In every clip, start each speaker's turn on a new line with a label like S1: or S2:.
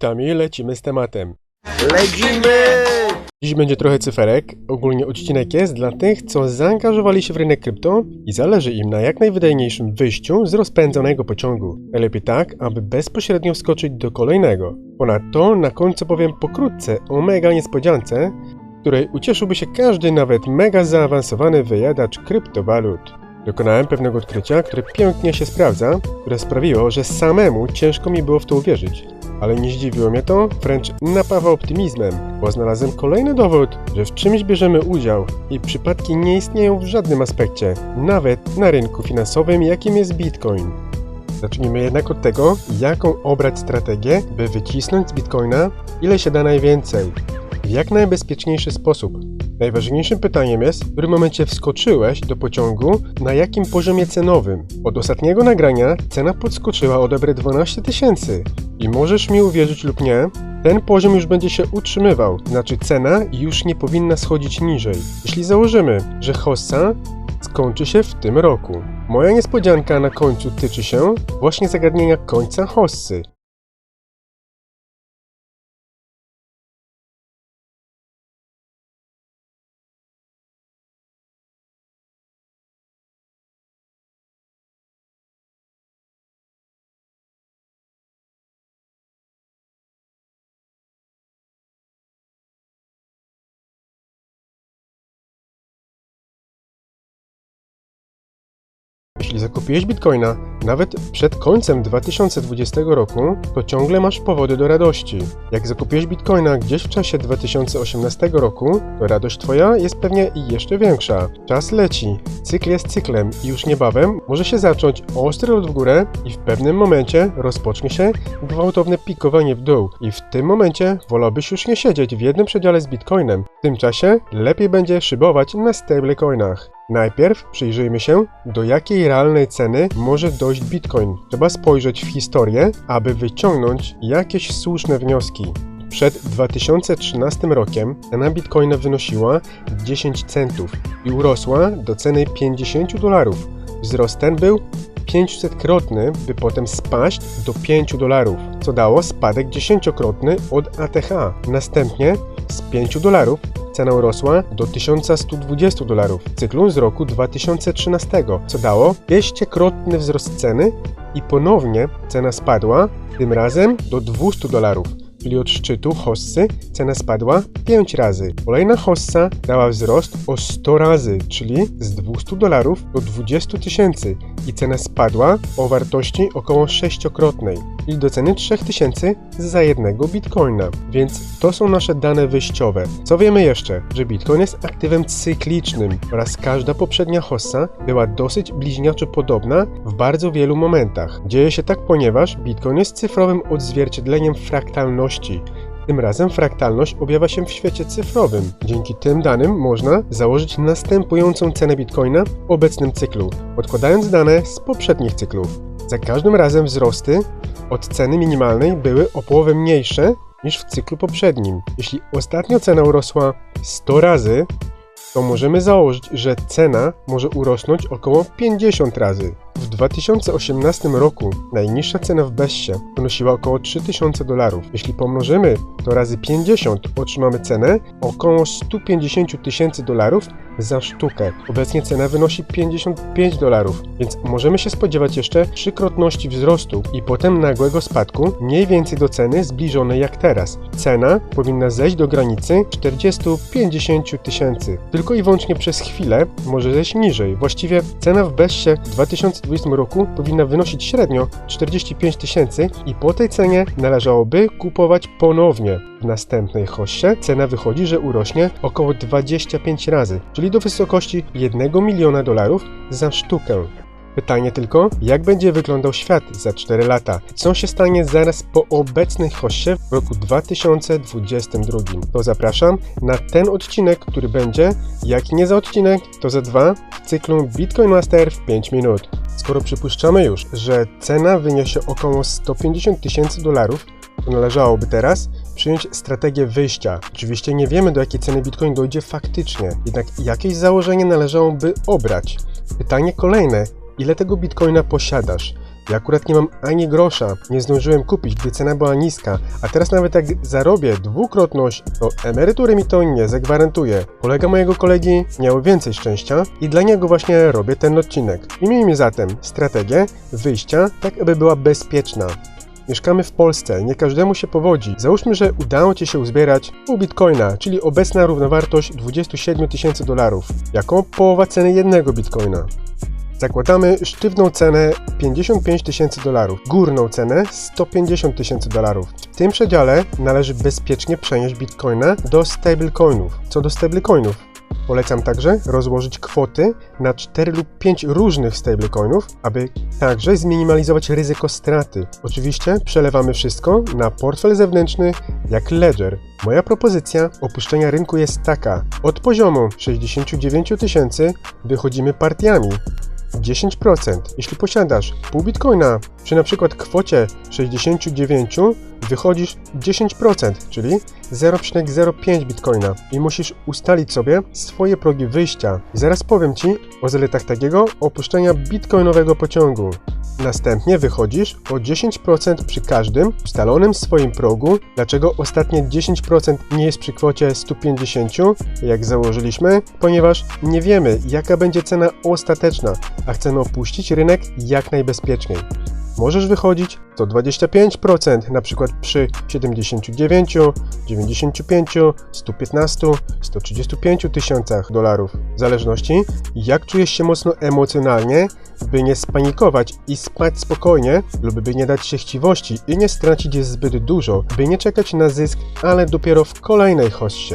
S1: witam i lecimy z tematem.
S2: Lecimy!
S1: Dziś będzie trochę cyferek. Ogólnie odcinek jest dla tych, co zaangażowali się w rynek krypto i zależy im na jak najwydajniejszym wyjściu z rozpędzonego pociągu. Najlepiej tak, aby bezpośrednio wskoczyć do kolejnego. Ponadto na końcu powiem pokrótce o mega niespodziance, której ucieszyłby się każdy nawet mega zaawansowany wyjadacz kryptowalut. Dokonałem pewnego odkrycia, które pięknie się sprawdza, które sprawiło, że samemu ciężko mi było w to uwierzyć. Ale nie zdziwiło mnie to, wręcz napawa optymizmem, bo znalazłem kolejny dowód, że w czymś bierzemy udział i przypadki nie istnieją w żadnym aspekcie, nawet na rynku finansowym, jakim jest Bitcoin. Zacznijmy jednak od tego, jaką obrać strategię, by wycisnąć z Bitcoina ile się da najwięcej. W jak najbezpieczniejszy sposób. Najważniejszym pytaniem jest, w którym momencie wskoczyłeś do pociągu, na jakim poziomie cenowym. Od ostatniego nagrania cena podskoczyła o dobre 12 tysięcy. I możesz mi uwierzyć lub nie, ten poziom już będzie się utrzymywał, znaczy cena już nie powinna schodzić niżej. Jeśli założymy, że hossa skończy się w tym roku. Moja niespodzianka na końcu tyczy się właśnie zagadnienia końca hossy. Jeśli zakupiłeś bitcoina nawet przed końcem 2020 roku, to ciągle masz powody do radości. Jak zakupiłeś bitcoina gdzieś w czasie 2018 roku, to radość twoja jest pewnie jeszcze większa. Czas leci, cykl jest cyklem i już niebawem może się zacząć ostry lot w górę i w pewnym momencie rozpocznie się gwałtowne pikowanie w dół i w tym momencie wolałbyś już nie siedzieć w jednym przedziale z bitcoinem. W tym czasie lepiej będzie szybować na stablecoinach. Najpierw przyjrzyjmy się, do jakiej realnej ceny może dojść Bitcoin. Trzeba spojrzeć w historię, aby wyciągnąć jakieś słuszne wnioski. Przed 2013 rokiem cena Bitcoina wynosiła 10 centów i urosła do ceny 50 dolarów. Wzrost ten był 500-krotny, by potem spaść do 5 dolarów, co dało spadek dziesięciokrotny od ATH. Następnie z 5 dolarów cena urosła do 1120 dolarów w cyklu z roku 2013, co dało 200-krotny wzrost ceny i ponownie cena spadła, tym razem do 200 dolarów. Czyli od szczytu hossy cena spadła 5 razy. Kolejna hossa dała wzrost o 100 razy, czyli z 200 dolarów do 20 tysięcy i cena spadła o wartości około 6-krotnej, czyli do ceny 3000 za jednego bitcoina. Więc to są nasze dane wyjściowe. Co wiemy jeszcze? Że bitcoin jest aktywem cyklicznym oraz każda poprzednia hossa była dosyć bliźniaczo podobna w bardzo wielu momentach. Dzieje się tak, ponieważ bitcoin jest cyfrowym odzwierciedleniem fraktalności. Tym razem fraktalność objawia się w świecie cyfrowym. Dzięki tym danym można założyć następującą cenę bitcoina w obecnym cyklu, podkładając dane z poprzednich cyklów. Za każdym razem wzrosty od ceny minimalnej były o połowę mniejsze niż w cyklu poprzednim. Jeśli ostatnio cena urosła 100 razy, to możemy założyć, że cena może urosnąć około 50 razy. W 2018 roku najniższa cena w Bessie wynosiła około 3000 dolarów. Jeśli pomnożymy to razy 50, otrzymamy cenę około 150 tysięcy dolarów za sztukę. Obecnie cena wynosi 55 dolarów, więc możemy się spodziewać jeszcze trzykrotności wzrostu i potem nagłego spadku, mniej więcej do ceny zbliżonej jak teraz. Cena powinna zejść do granicy 40-50 tysięcy. Tylko i wyłącznie przez chwilę może zejść niżej. Właściwie cena w Bessie w 2020 roku powinna wynosić średnio 45 tysięcy i po tej cenie należałoby kupować ponownie. W następnej hossie cena wychodzi, że urośnie około 25 razy, czyli do wysokości 1 miliona dolarów za sztukę. Pytanie tylko, jak będzie wyglądał świat za 4 lata? Co się stanie zaraz po obecnej hossie w roku 2022? To zapraszam na ten odcinek, który będzie, jak nie za odcinek, to za dwa w cyklu Bitcoin Master w 5 minut. Skoro przypuszczamy już, że cena wyniesie około 150 tysięcy dolarów, to należałoby teraz przyjąć strategię wyjścia. Oczywiście nie wiemy, do jakiej ceny Bitcoin dojdzie faktycznie, jednak jakieś założenie należałoby obrać. Pytanie kolejne, ile tego Bitcoina posiadasz? Ja akurat nie mam ani grosza, nie zdążyłem kupić, gdy cena była niska, a teraz nawet jak zarobię dwukrotność, to emerytury mi to nie zagwarantuje. Kolega mojego kolegi miał więcej szczęścia i dla niego właśnie robię ten odcinek. Wymienimy zatem strategię wyjścia, tak aby była bezpieczna. Mieszkamy w Polsce, nie każdemu się powodzi. Załóżmy, że udało Ci się uzbierać pół bitcoina, czyli obecna równowartość 27 tysięcy dolarów, jako połowa ceny jednego bitcoina. Zakładamy sztywną cenę 55 tysięcy dolarów, górną cenę 150 tysięcy dolarów. W tym przedziale należy bezpiecznie przenieść bitcoina do stablecoinów. Co do stablecoinów, Polecam także rozłożyć kwoty na 4 lub 5 różnych stablecoinów, aby także zminimalizować ryzyko straty. Oczywiście przelewamy wszystko na portfel zewnętrzny jak Ledger. Moja propozycja opuszczenia rynku jest taka. Od poziomu 69 tysięcy wychodzimy partiami. 10%. Jeśli posiadasz pół bitcoina przy na przykład kwocie 69 wychodzisz 10%, czyli 0,05 bitcoina i musisz ustalić sobie swoje progi wyjścia. Zaraz powiem Ci o zaletach takiego opuszczenia bitcoinowego pociągu. Następnie wychodzisz o 10% przy każdym ustalonym swoim progu. Dlaczego ostatnie 10% nie jest przy kwocie 150, jak założyliśmy? Ponieważ nie wiemy, jaka będzie cena ostateczna, a chcemy opuścić rynek jak najbezpieczniej. Możesz wychodzić to 25%, na przykład przy 79, 95, 115, 135 tysiącach dolarów. W zależności jak czujesz się mocno emocjonalnie, by nie spanikować i spać spokojnie, lub by nie dać się chciwości i nie stracić zbyt dużo, by nie czekać na zysk, ale dopiero w kolejnej hossie.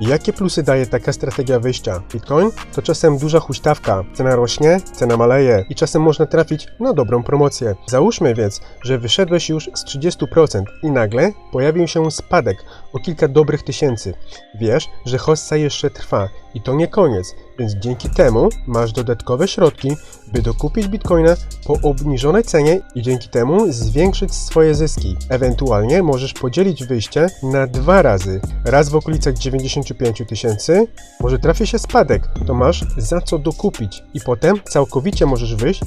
S1: Jakie plusy daje taka strategia wyjścia? Bitcoin to czasem duża huśtawka, cena rośnie, cena maleje i czasem można trafić na dobrą promocję. Załóżmy więc, że wyszedłeś już z 30% i nagle pojawił się spadek o kilka dobrych tysięcy. Wiesz, że hossa jeszcze trwa i to nie koniec, więc dzięki temu masz dodatkowe środki, by dokupić bitcoina po obniżonej cenie i dzięki temu zwiększyć swoje zyski. Ewentualnie możesz podzielić wyjście na dwa razy. Raz w okolicach 95 tysięcy, może trafi się spadek, to masz za co dokupić i potem całkowicie możesz wyjść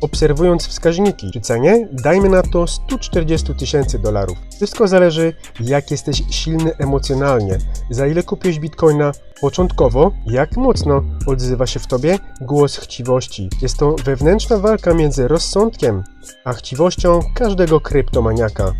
S1: obserwując wskaźniki przy cenie, dajmy na to 140 tysięcy dolarów. Wszystko zależy, jak jesteś silny emocjonalnie, za ile kupiłeś bitcoina początkowo, jak mocno odzywa się w tobie głos chciwości. Jest to wewnętrzna walka między rozsądkiem a chciwością każdego kryptomaniaka.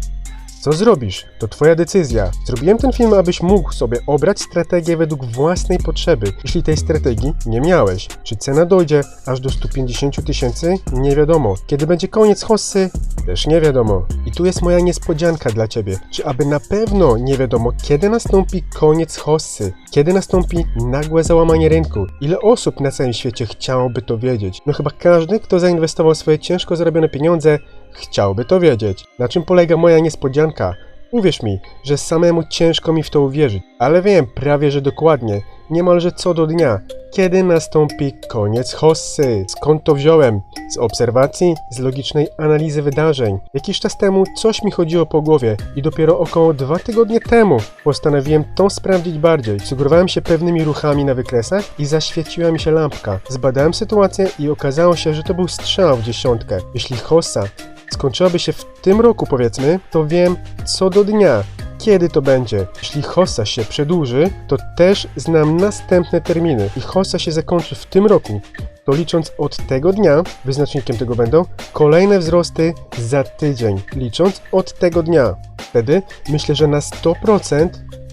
S1: Co zrobisz? To Twoja decyzja. Zrobiłem ten film, abyś mógł sobie obrać strategię według własnej potrzeby. Jeśli tej strategii nie miałeś, czy cena dojdzie aż do 150 tysięcy? Nie wiadomo. Kiedy będzie koniec hossy? Też nie wiadomo. I tu jest moja niespodzianka dla Ciebie. Czy aby na pewno nie wiadomo, kiedy nastąpi koniec hossy? Kiedy nastąpi nagłe załamanie rynku? Ile osób na całym świecie chciałoby to wiedzieć? No chyba każdy, kto zainwestował swoje ciężko zarobione pieniądze, chciałby to wiedzieć. Na czym polega moja niespodzianka? Uwierz mi, że samemu ciężko mi w to uwierzyć, ale wiem prawie, że dokładnie, niemalże co do dnia, kiedy nastąpi koniec hossy. Skąd to wziąłem? Z obserwacji, z logicznej analizy wydarzeń. Jakiś czas temu coś mi chodziło po głowie i dopiero około dwa tygodnie temu postanowiłem to sprawdzić bardziej. Sugerowałem się pewnymi ruchami na wykresach i zaświeciła mi się lampka. Zbadałem sytuację i okazało się, że to był strzał w dziesiątkę. Jeśli hossa skończyłaby się w tym roku powiedzmy, to wiem co do dnia, kiedy to będzie. Jeśli hossa się przedłuży, to też znam następne terminy i hossa się zakończy w tym roku, to licząc od tego dnia, wyznacznikiem tego będą kolejne wzrosty za tydzień, licząc od tego dnia. Wtedy myślę, że na 100%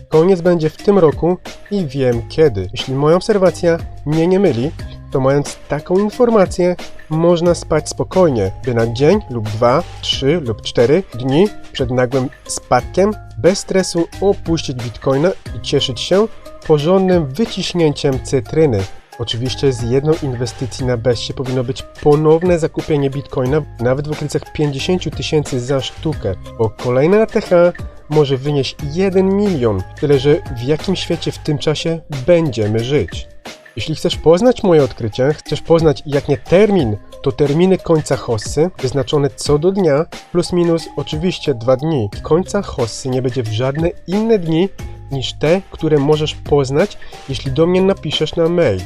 S1: koniec będzie w tym roku i wiem kiedy. Jeśli moja obserwacja mnie nie myli, to mając taką informację, można spać spokojnie, by na dzień lub dwa, trzy lub cztery dni przed nagłym spadkiem bez stresu opuścić bitcoina i cieszyć się porządnym wyciśnięciem cytryny. Oczywiście z jedną inwestycji na Bessie powinno być ponowne zakupienie bitcoina nawet w okolicach 50 tysięcy za sztukę, bo kolejna ATH może wynieść 1 milion, tyle że w jakim świecie w tym czasie będziemy żyć. Jeśli chcesz poznać moje odkrycie, chcesz poznać jak nie termin, to terminy końca hossy wyznaczone co do dnia, plus minus oczywiście dwa dni. Końca hossy nie będzie w żadne inne dni niż te, które możesz poznać, jeśli do mnie napiszesz na mail.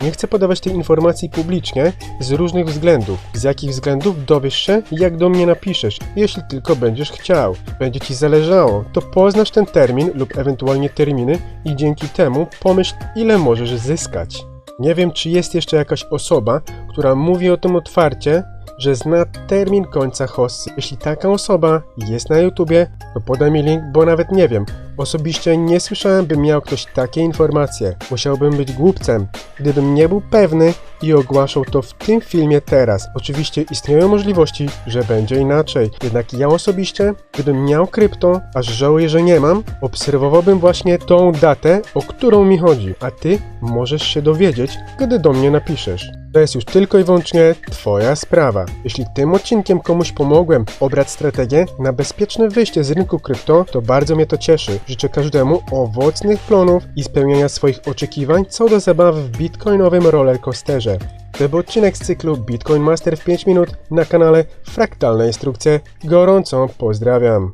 S1: Nie chcę podawać tej informacji publicznie z różnych względów. Z jakich względów dowiesz się, jak do mnie napiszesz, jeśli tylko będziesz chciał. Będzie ci zależało, to poznasz ten termin lub ewentualnie terminy i dzięki temu pomyśl, ile możesz zyskać. Nie wiem, czy jest jeszcze jakaś osoba, która mówi o tym otwarcie, że zna termin końca hossy. Jeśli taka osoba jest na YouTubie, to podaj mi link, bo nawet nie wiem. Osobiście nie słyszałem, by miał ktoś takie informacje. Musiałbym być głupcem, gdybym nie był pewny i ogłaszał to w tym filmie teraz. Oczywiście istnieją możliwości, że będzie inaczej. Jednak ja osobiście, gdybym miał krypto, aż żałuję, że nie mam, obserwowałbym właśnie tą datę, o którą mi chodzi. A ty możesz się dowiedzieć, gdy do mnie napiszesz. To jest już tylko i wyłącznie Twoja sprawa. Jeśli tym odcinkiem komuś pomogłem obrać strategię na bezpieczne wyjście z rynku krypto, to bardzo mnie to cieszy. Życzę każdemu owocnych plonów i spełniania swoich oczekiwań co do zabawy w bitcoinowym rollercoasterze. To był odcinek z cyklu Bitcoin Master w 5 minut na kanale Fraktalne Instrukcje. Gorąco pozdrawiam.